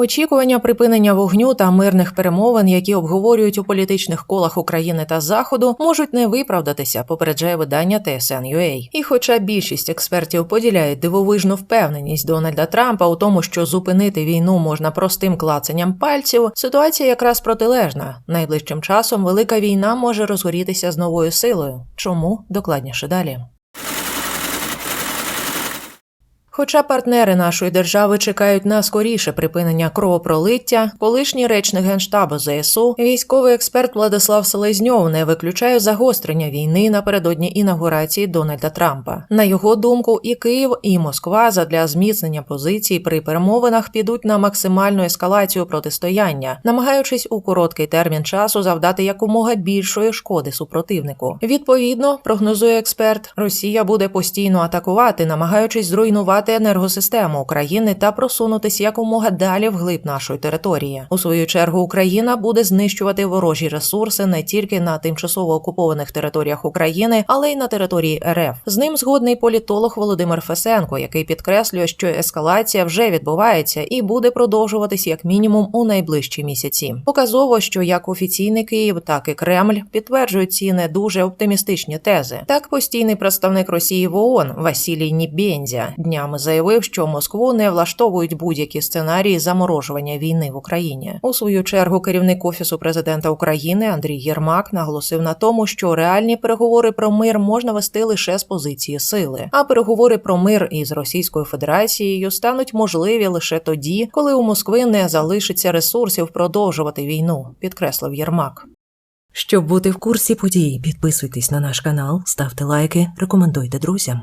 Очікування припинення вогню та мирних перемовин, які обговорюють у політичних колах України та Заходу, можуть не виправдатися, попереджає видання TSN.ua. І хоча більшість експертів поділяють дивовижну впевненість Дональда Трампа у тому, що зупинити війну можна простим клацанням пальців, ситуація якраз протилежна. Найближчим часом велика війна може розгорітися з новою силою. Чому докладніше далі? Хоча партнери нашої держави чекають на скоріше припинення кровопролиття, колишній речник генштабу ЗСУ, військовий експерт Владислав Селезньов не виключає загострення війни напередодні інаугурації Дональда Трампа. На його думку, і Київ, і Москва задля зміцнення позицій при перемовинах підуть на максимальну ескалацію протистояння, намагаючись у короткий термін часу завдати якомога більшої шкоди супротивнику. Відповідно, прогнозує експерт, Росія буде постійно атакувати, намагаючись зруйнувати енергосистему України та просунутися якомога далі вглиб нашої території. У свою чергу Україна буде знищувати ворожі ресурси не тільки на тимчасово окупованих територіях України, але й на території РФ. З ним згодний політолог Володимир Фесенко, який підкреслює, що ескалація вже відбувається і буде продовжуватись як мінімум у найближчі місяці. Показово, що як офіційний Київ, так і Кремль підтверджують ці не дуже оптимістичні тези. Так, постійний представник Росії в ООН Василій Нібєнзя днями заявив, що Москву не влаштовують будь-які сценарії заморожування війни в Україні. У свою чергу керівник офісу президента України Андрій Єрмак наголосив на тому, що реальні переговори про мир можна вести лише з позиції сили, а переговори про мир із Російською Федерацією стануть можливі лише тоді, коли у Москви не залишиться ресурсів продовжувати війну, підкреслив Єрмак. Щоб бути в курсі подій, підписуйтесь на наш канал, ставте лайки, рекомендуйте друзям.